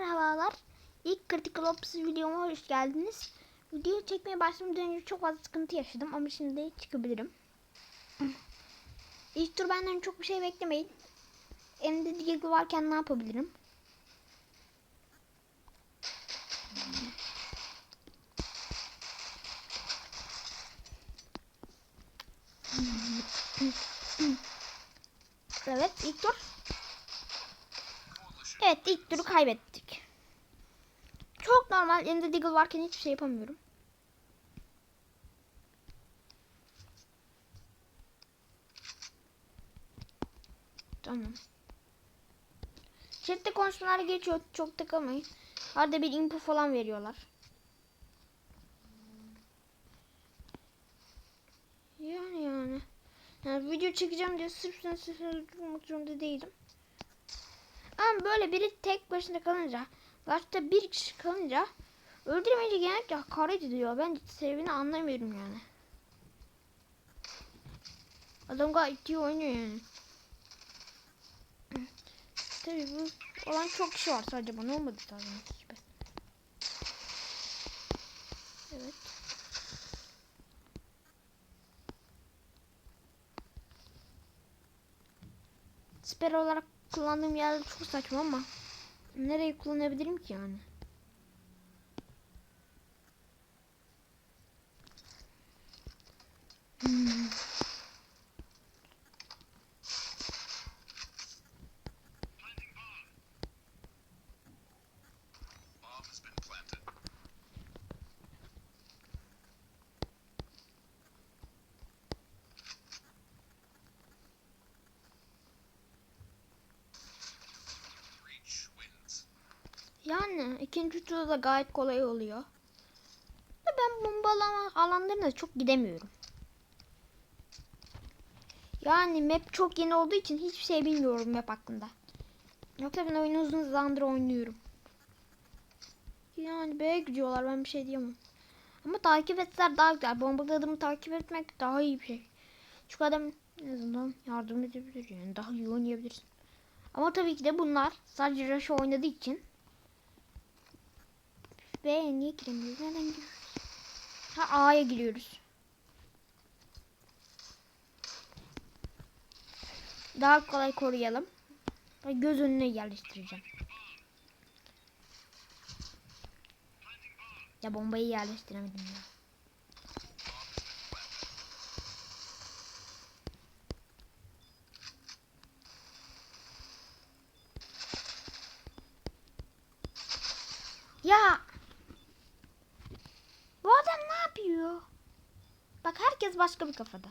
Merhabalar. İlk Critical Ops videoma hoş geldiniz. Videoyu çekmeye başlamadan önce çok fazla sıkıntı yaşadım ama şimdi çıkabilirim. İlk tur benden çok bir şey beklemeyin. Elimde Deagle varken ne yapabilirim? Evet ilk tur. Evet ilk turu kaybettik. Çok normal. Elimde Deagle varken hiçbir şey yapamıyorum. Tamam. Chatte konuşmalar geçiyor. Çok takılmayın. Arada bir info falan veriyorlar. Yani yani. Yani video çekeceğim diye sırf sen sesini durmak zorunda değilim. Ama böyle biri tek başına kalınca, başta bir kişi kalınca öldürmeyince genellikle hakaret ediyor. Ben sebebini anlamıyorum yani. Adam gayet iyi oynuyor yani. Tabii bu olan çok kişi var sadece bana olmadı zaten gibi. Evet. Siper olarak kullandığım yer çok saçma ama nereye kullanabilirim ki yani? İkinci turda da gayet kolay oluyor. Ben bombalama alanlarına çok gidemiyorum. Yani map çok yeni olduğu için hiçbir şey bilmiyorum map hakkında. Yoksa ben oyunu uzun zamandır oynuyorum. Yani B'ye gidiyorlar ben bir şey diyemem. Ama takip etseler daha güzel. Bombaladığımı takip etmek daha iyi bir şey. Çünkü adam en azından yardım edebilir yani daha iyi oynayabilirsin. Ama tabii ki de bunlar sadece Rush oynadığı için B'ye niye giremiyoruz? Neden giriyoruz? Ha A'ya giriyoruz. Daha kolay koruyalım. Göz önüne yerleştireceğim. Ya bombayı yerleştiremedim. Ya. Bu adam ne yapıyor? Bak herkes başka bir kafada.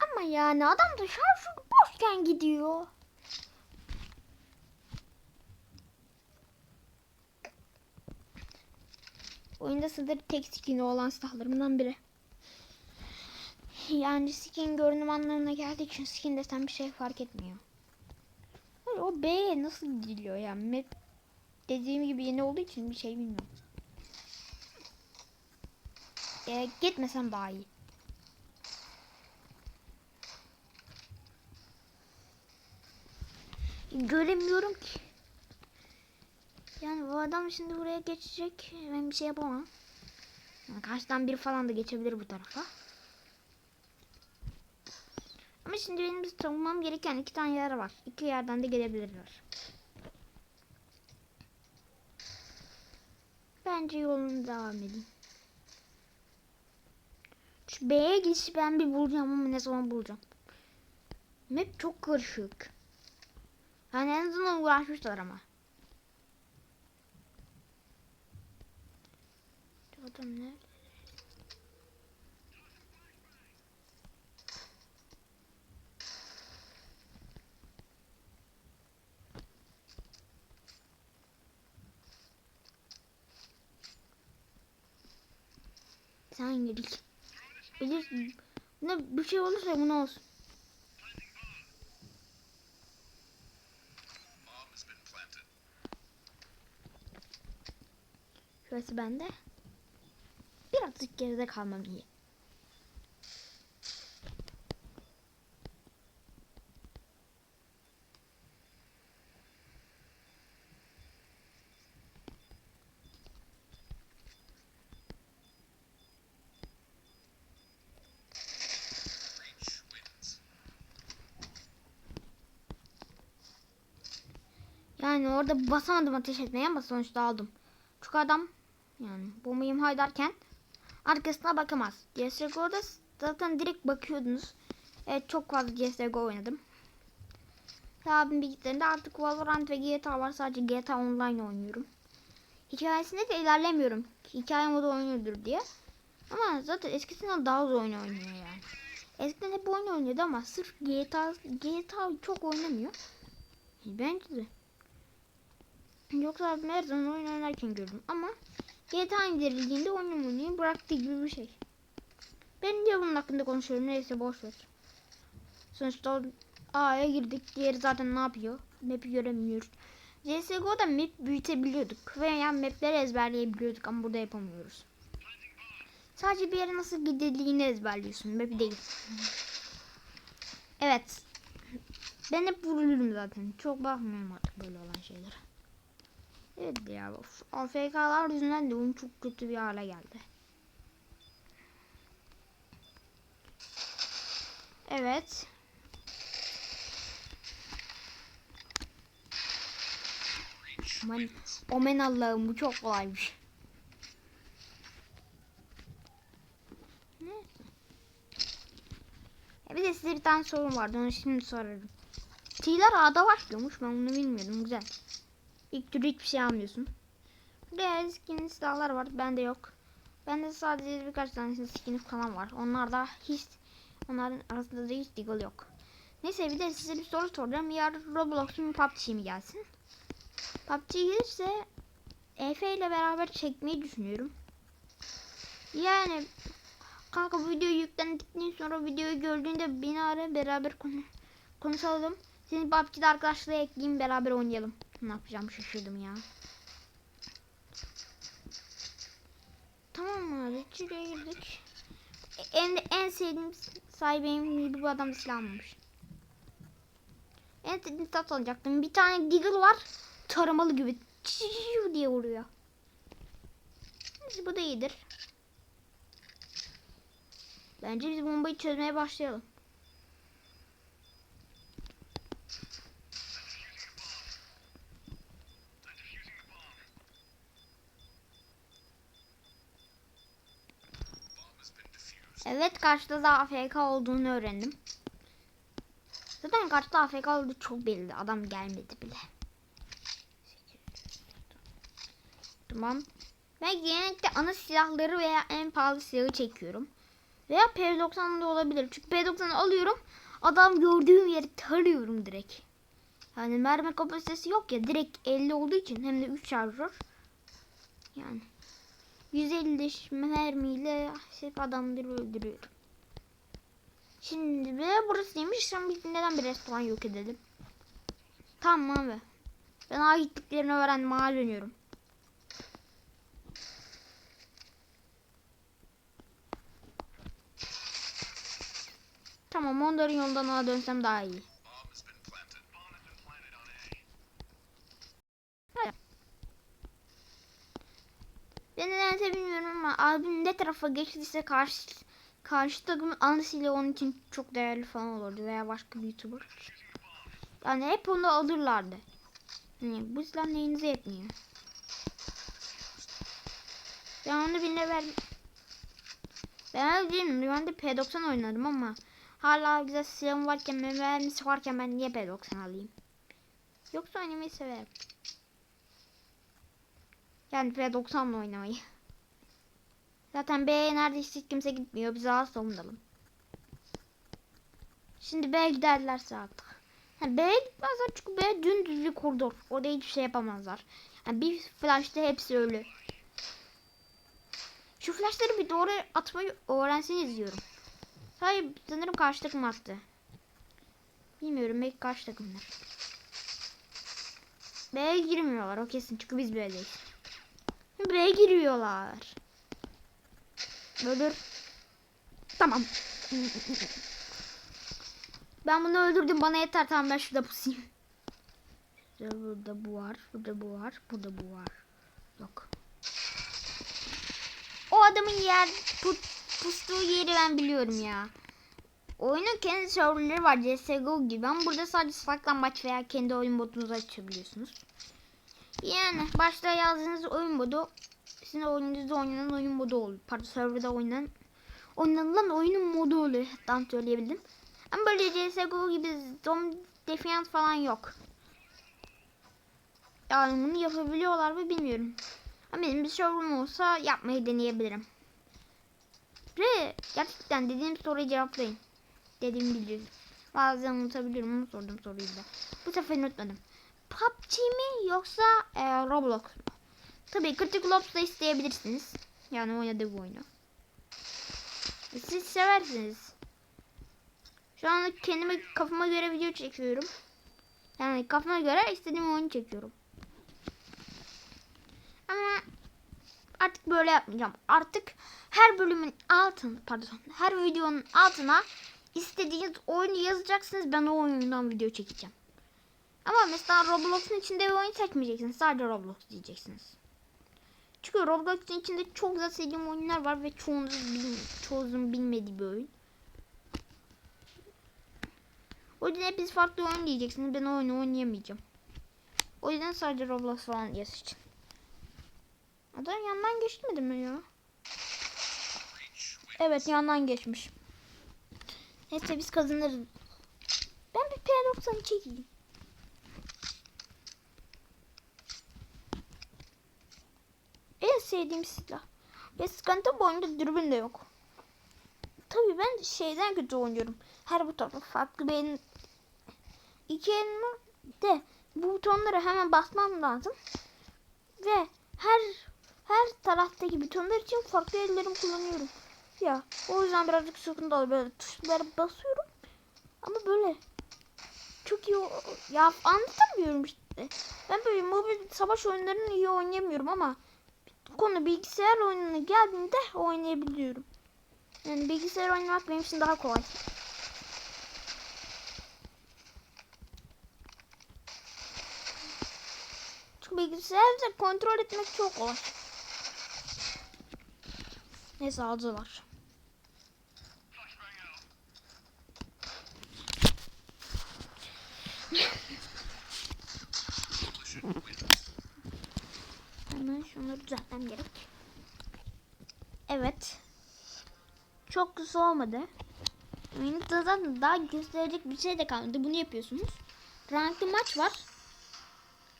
Ama yani adam da şarjı boşken gidiyor. Oyunda sınırı tek skin olan silahlarımdan biri. Yani skin görünüm anlamına geldiği için skin desen bir şey fark etmiyor. Hayır, O B nasıl gidiliyor yani? Map dediğim gibi yeni olduğu için bir şey bilmiyorum. Ee, gitmesem daha iyi. Göremiyorum ki. Yani bu adam şimdi buraya geçecek. Ben bir şey yapamam. Yani karşıdan biri falan da geçebilir bu tarafa. Ama şimdi benim savunmam gereken iki tane yer var. İki yerden de gelebilirler. Bence yolunu devam edeyim. Şu B'ye gidişi ben bir bulacağım ama ne zaman bulacağım. Map çok karışık. Yani en azından uğraşmışlar ama. Adam ne? Sen gir. Bilirsin. Ne bir şey olursa bunu olsun. Burası bende. Birazcık geride kalmam iyi. Yani orada basamadım ateş etmeye ama sonuçta aldım. Çünkü adam yani bombayı imha ederken arkasına bakamaz. CSGO'da zaten direkt bakıyordunuz. Evet çok fazla CSGO oynadım. Abim bilgisayarında artık Valorant ve GTA var. Sadece GTA Online oynuyorum. Hikayesinde de ilerlemiyorum. Hikaye modu oynuyordur diye. Ama zaten eskisinden daha az oyun oynuyor yani. Eskiden hep oyun oynuyordu ama sırf GTA, GTA çok oynamıyor. Bence de. Yoksa abim her zaman oyun oynarken gördüm ama GTA indirildiğinde oyun oynamayı bıraktığı gibi bir şey. Ben niye bunun hakkında konuşuyorum neyse boş ver. Sonuçta A'ya girdik diğeri zaten ne yapıyor? Map'i göremiyoruz. CSGO'da map büyütebiliyorduk veya mapleri ezberleyebiliyorduk ama burada yapamıyoruz. Sadece bir yere nasıl gidildiğini ezberliyorsun map'i değil. Evet. Ben hep vurulurum zaten. Çok bakmıyorum artık böyle olan şeylere. Evet ya of. AFK'lar yüzünden de oyun çok kötü bir hale geldi. Evet. Aman, omen Allah'ım bu çok kolaymış. E bir de size bir tane sorun vardı onu şimdi sorarım. T'ler A'da başlıyormuş ben bunu bilmiyordum güzel. İlk türlü hiçbir şey almıyorsun. Diğer skin silahlar var bende yok. Bende sadece birkaç tane skin falan var. Onlar da hiç onların arasında da hiç deagle yok. Neyse bir de size bir soru soracağım. Yarın Roblox mu PUBG mi gelsin? PUBG gelirse Efe ile beraber çekmeyi düşünüyorum. Yani kanka bu video yüklendikten sonra videoyu gördüğünde beni ara beraber konu konuşalım. Seni PUBG'de arkadaşlığa ekleyeyim beraber oynayalım. Ne yapacağım şaşırdım ya. Tamam abi? Şuraya girdik. En, en sevdiğim sahibim bu adam silah almamış. En sevdiğim tat alacaktım. Bir tane Deagle var. Taramalı gibi. Çiu diye vuruyor. Bu da iyidir. Bence biz bombayı çözmeye başlayalım. Evet karşıda da AFK olduğunu öğrendim. Zaten karşıda AFK olduğu çok belli. Adam gelmedi bile. Tamam. Ben genellikle ana silahları veya en pahalı silahı çekiyorum. Veya P90 da olabilir. Çünkü P90'ı alıyorum. Adam gördüğüm yeri tarıyorum direkt. Yani mermi kapasitesi yok ya. Direkt 50 olduğu için hem de 3 şarjör. Yani 150 mermiyle hep adamları öldürüyorum. Şimdi de burasıymış. Sen biz neden bir restoran yok edelim? Tamam abi. Ben ağa gittiklerini öğrendim. Ağa dönüyorum. Tamam onların yoldan ağa dönsem daha iyi. Tarafa geçtiyse karşı karşı takımın anısıyla onun için çok değerli falan olurdu veya başka bir youtuber. Yani hep onu alırlardı. Yani bu silah neyinize yetmiyor. Ben onu birine ver... Ben değilim. Ben de P90 oynarım ama hala güzel silahım varken, mermisi varken ben niye P90 alayım? Yoksa oynamayı severim. Yani P90'la oynamayı. Zaten B'ye neredeyse hiç kimse gitmiyor. Biz A savunalım. Şimdi B'ye giderlerse artık. Ha, B'ye gitmezler çünkü B dümdüz bir koridor. Orada hiçbir şey yapamazlar. Yani bir flash'ta hepsi ölü. Şu flashları bir doğru atmayı öğrenseniz diyorum. Hayır sanırım karşı takım attı. Bilmiyorum belki karşı takımlar. B'ye girmiyorlar o kesin çünkü biz B'deyiz. buraya giriyorlar. Öldür. Tamam. Ben bunu öldürdüm bana yeter tamam ben şurada pusayım. Burada, burada bu var, burada bu var, burada bu var. Yok. O adamın yer put, pustuğu yeri ben biliyorum ya. Oyunun kendi serverları var CSGO gibi ama burada sadece saklambaç veya kendi oyun modunuzu açabiliyorsunuz. Yani başta yazdığınız oyun modu sizin oyununuzda oynanan oyun modu oluyor. Pardon serverda oynanan oynanılan oyunun modu oluyor. Tam söyleyebildim. Ama böyle CSGO gibi Zom Defiant falan yok. Yani bunu yapabiliyorlar mı bilmiyorum. Ama benim bir serverım olsa yapmayı deneyebilirim. Ve gerçekten dediğim soruyu cevaplayın. Dediğimi biliyorum. Bazen unutabiliyorum onu sordum soruyu da. Bu sefer unutmadım. PUBG mi yoksa e, Roblox mu? Tabii Critical Ops da isteyebilirsiniz. Yani oynadığı bu oyunu. Siz seversiniz. Şu an kendime kafama göre video çekiyorum. Yani kafama göre istediğim oyunu çekiyorum. Ama artık böyle yapmayacağım. Artık her bölümün altın pardon her videonun altına istediğiniz oyunu yazacaksınız. Ben o oyundan video çekeceğim. Ama mesela Roblox'un içinde bir oyun seçmeyeceksiniz. Sadece Roblox diyeceksiniz. Çünkü Roblox'un içinde çok güzel sevdiğim oyunlar var ve çoğunuz bil, çoğunuzun bilmediği bir oyun. O yüzden hepiniz farklı oyun diyeceksiniz. Ben oyunu oynayamayacağım. O yüzden sadece Roblox falan yazacağım. Adam yandan geçmedi mi ya? Evet yandan geçmiş. Neyse biz kazanırız. Ben bir P90 çekeyim. Sevdiğim silah. Ve sıkıntı bu oyunda dürbün de yok. Tabii ben şeyden kötü oynuyorum. Her butonu farklı bir iki elimle de bu butonları hemen basmam lazım. Ve her her taraftaki butonlar için farklı ellerimi kullanıyorum. Ya o yüzden birazcık sıkıntı oluyor. Böyle tuşlara basıyorum. Ama böyle çok iyi ya anlatamıyorum işte. Ben böyle mobil savaş oyunlarını iyi oynayamıyorum ama konu bilgisayar oyununa geldiğinde oynayabiliyorum. Yani bilgisayar oynamak benim için daha kolay. Çünkü bilgisayarda kontrol etmek çok kolay. Neyse aldılar. Şunları düzeltmem gerek. Evet. Çok güzel olmadı. Zaten daha gösterecek bir şey de kalmadı. Bunu yapıyorsunuz. Ranklı maç var.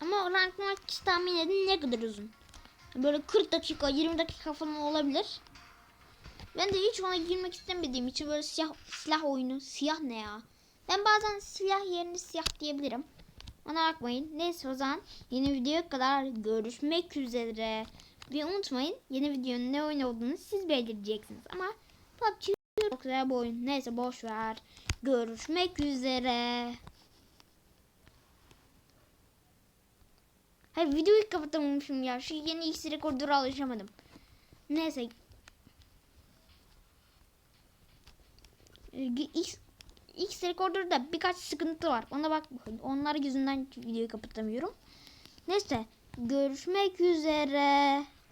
Ama o maç tahmin edin ne kadar uzun. Böyle 40 dakika 20 dakika falan olabilir. Ben de hiç ona girmek istemediğim için böyle siyah silah oyunu. Siyah ne ya? Ben bazen silah yerine siyah diyebilirim. Ona bakmayın. Neyse o zaman yeni videoya kadar görüşmek üzere. Ve unutmayın yeni videonun ne oyun olduğunu siz belirleyeceksiniz. Ama PUBG çok güzel bir oyun. Neyse boş ver. Görüşmek üzere. Hayır videoyu kapatamamışım ya. Şu yeni X rekordura alışamadım. Neyse. Ee, X, X rekorderda birkaç sıkıntı var. Ona bak. Onlar yüzünden videoyu kapatamıyorum. Neyse. Görüşmek üzere.